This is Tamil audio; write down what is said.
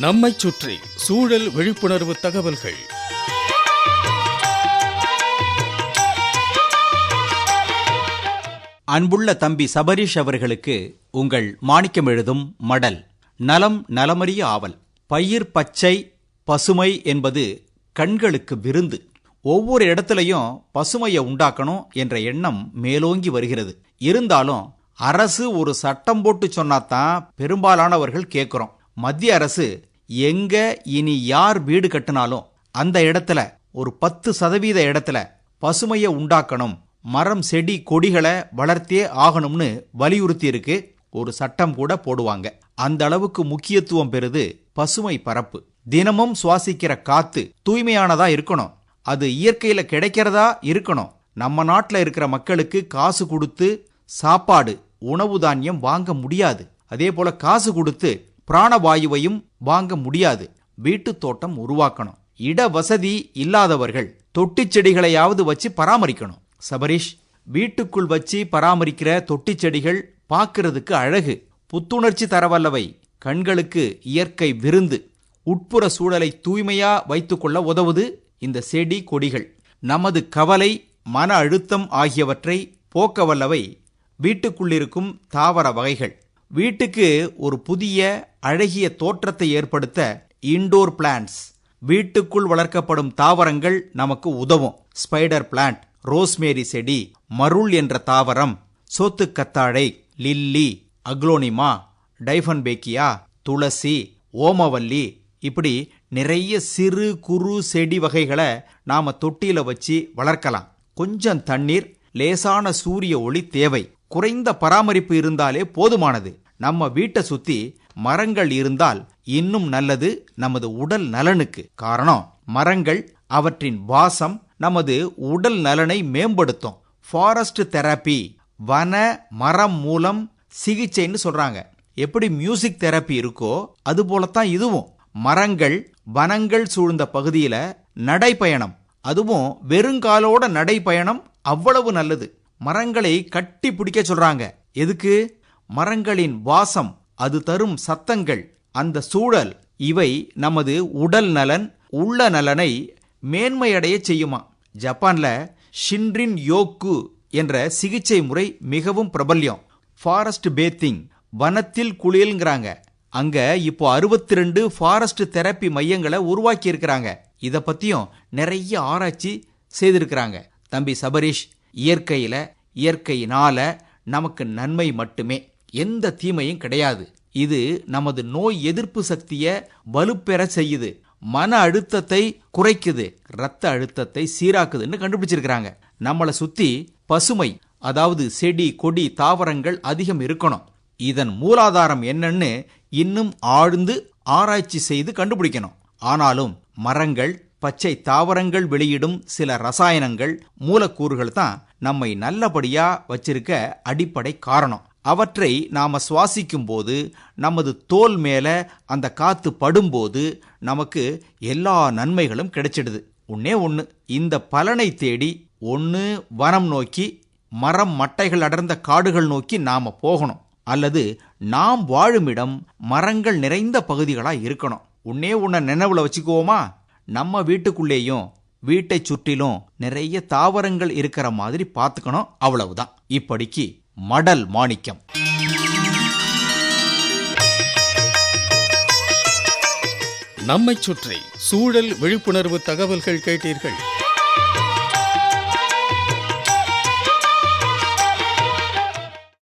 நம்மைச் சுற்றி சூழல் விழிப்புணர்வு தகவல்கள். அன்புள்ள தம்பி சபரீஷ் அவர்களுக்கு உங்கள் மாணிக்கம் எழுதும் மடல். நலம் நலமறிய ஆவல். பயிர் பச்சை பசுமை என்பது கண்களுக்கு விருந்து. ஒவ்வொரு இடத்துலையும் பசுமையை உண்டாக்கணும் என்ற எண்ணம் மேலோங்கி வருகிறது. இருந்தாலும் அரசு ஒரு சட்டம் போட்டு சொன்னாதான் பெரும்பாலானவர்கள் கேட்குறோம். மத்திய அரசு எங்க இனி யார் வீடு கட்டினாலும் அந்த இடத்துல ஒரு பத்து சதவீத இடத்துல பசுமையை உண்டாக்கணும் மரம் செடி கொடிகளை வளர்த்தே ஆகணும்னு வலியுறுத்தி இருக்கு ஒரு சட்டம் கூட போடுவாங்க. அந்த அளவுக்கு முக்கியத்துவம் பெறுது பசுமை பரப்பு. தினமும் சுவாசிக்கிற காத்து தூய்மையானதா இருக்கணும். அது இயற்கையில கிடைக்கிறதா இருக்கணும். நம்ம நாட்டில் இருக்கிற மக்களுக்கு காசு கொடுத்து சாப்பாடு உணவு தானியம் வாங்க முடியாது. அதே போல காசு கொடுத்து பிராணவாயுவையும் வாங்க முடியாது. வீட்டு தோட்டம் உருவாக்கணும். இட வசதி இல்லாதவர்கள் தொட்டிச் செடிகளையாவது வச்சு பராமரிக்கணும். சபரீஷ் வீட்டுக்குள் வச்சு பராமரிக்கிற தொட்டிச் செடிகள் பார்க்கறதுக்கு அழகு. புத்துணர்ச்சி தரவல்லவை. கண்களுக்கு இயற்கை விருந்து. உட்புற சூழலை தூய்மையா வைத்துக்கொள்ள உதவுது இந்த செடி கொடிகள். நமது கவலை மன அழுத்தம் ஆகியவற்றை போக்க வல்லவை வீட்டுக்குள்ளிருக்கும் தாவர வகைகள். வீட்டுக்கு ஒரு புதிய அழகிய தோற்றத்தை ஏற்படுத்த இன்டோர் பிளான்ட்ஸ் வீட்டுக்குள் வளர்க்கப்படும் தாவரங்கள் நமக்கு உதவும். ஸ்பைடர் பிளான்ட் ரோஸ்மேரி செடி மருள் என்ற தாவரம் சோத்துக்கத்தாழை லில்லி அக்லோனிமா டைஃபன்பேக்கியா துளசி ஓமவல்லி இப்படி நிறைய சிறு குறு செடி வகைகளை நாம தொட்டியில வச்சு வளர்க்கலாம். கொஞ்சம் தண்ணீர் லேசான சூரிய ஒளி தேவை. குறைந்த பராமரிப்பு இருந்தாலே போதுமானது. நம்ம வீட்டை சுத்தி மரங்கள் இருந்தால் இன்னும் நல்லது நமது உடல் நலனுக்கு காரணம். மரங்கள் அவற்றின் வாசம் நமது உடல் நலனை மேம்படுத்தும். ஃபாரஸ்ட் தெரப்பி வன மரம் மூலம் சிகிச்சைன்னு சொல்றாங்க. எப்படி மியூசிக் தெரப்பி இருக்கோ அது போலத்தான் இதுவும். மரங்கள் வனங்கள் சூழ்ந்த பகுதியில நடைப்பயணம். அதுவும் வெறுங்காலோட நடைப்பயணம் அவ்வளவு நல்லது. மரங்களை கட்டி பிடிக்க சொல்றாங்க. எதுக்கு? மரங்களின் வாசம் அது தரும் சத்தங்கள் அந்த சூழல் இவை நமது உடல் நலன் உள்ள நலனை மேன்மையடைய செய்யுமா? ஜப்பான்ல ஷின்ரின் யோக்கு என்ற சிகிச்சை முறை மிகவும் பிரபல்யம். ஃபாரஸ்ட் பேத்திங் வனத்தில் குளியல்ங்கிறாங்க. அங்க இப்போ அறுபத்தி ரெண்டு ஃபாரஸ்ட் தெரப்பி மையங்களை உருவாக்கி இருக்கிறாங்க இதை பத்தியும் நிறைய ஆராய்ச்சி செய்திருக்கிறாங்க. தம்பி சபரீஷ் இயற்கையில இயற்கையினால நமக்கு நன்மை மட்டுமே. எந்த தீமையும் கிடையாது. இது நமது நோய் எதிர்ப்பு சக்தியை வலுப்பெற செய்யுது. மன அழுத்தத்தை குறைக்குது. ரத்த அழுத்தத்தை சீராக்குதுன்னு கண்டுபிடிச்சிருக்கிறாங்க. நம்மளை சுத்தி பசுமை அதாவது செடி கொடி தாவரங்கள் அதிகம் இருக்கணும். இதன் மூலாதாரம் என்னன்னு இன்னும் ஆழ்ந்து ஆராய்ச்சி செய்து கண்டுபிடிக்கணும். ஆனாலும் மரங்கள் பச்சை தாவரங்கள் வெளியிடும் சில ரசாயனங்கள் மூலக்கூறுகள் தான் நம்மை நல்லபடியா வச்சிருக்க அடிப்படை காரணம். அவற்றை நாம் சுவாசிக்கும் போது நமது தோல் மேலே அந்த காற்று படும்போது நமக்கு எல்லா நன்மைகளும் கிடைச்சிடுது. ஒன்றே ஒன்று இந்த பலனை தேடி ஒன்று வனம் நோக்கி மரம் மட்டைகள் அடர்ந்த காடுகள் நோக்கி நாம் போகணும். அல்லது நாம் வாழும் இடம் மரங்கள் நிறைந்த பகுதிகளாக இருக்கணும். உன்னே உன்னை நினைவில் வச்சுக்குவோமா? நம்ம வீட்டுக்குள்ளேயும் வீட்டை சுற்றிலும் நிறைய தாவரங்கள் இருக்கிற மாதிரி பார்த்துக்கணும். அவ்வளவுதான். இப்படிக்கு மடல் மாணிக்கம். நம்மைச் சுற்றி சூழல் விழிப்புணர்வு தகவல்கள் கேட்டீர்கள்.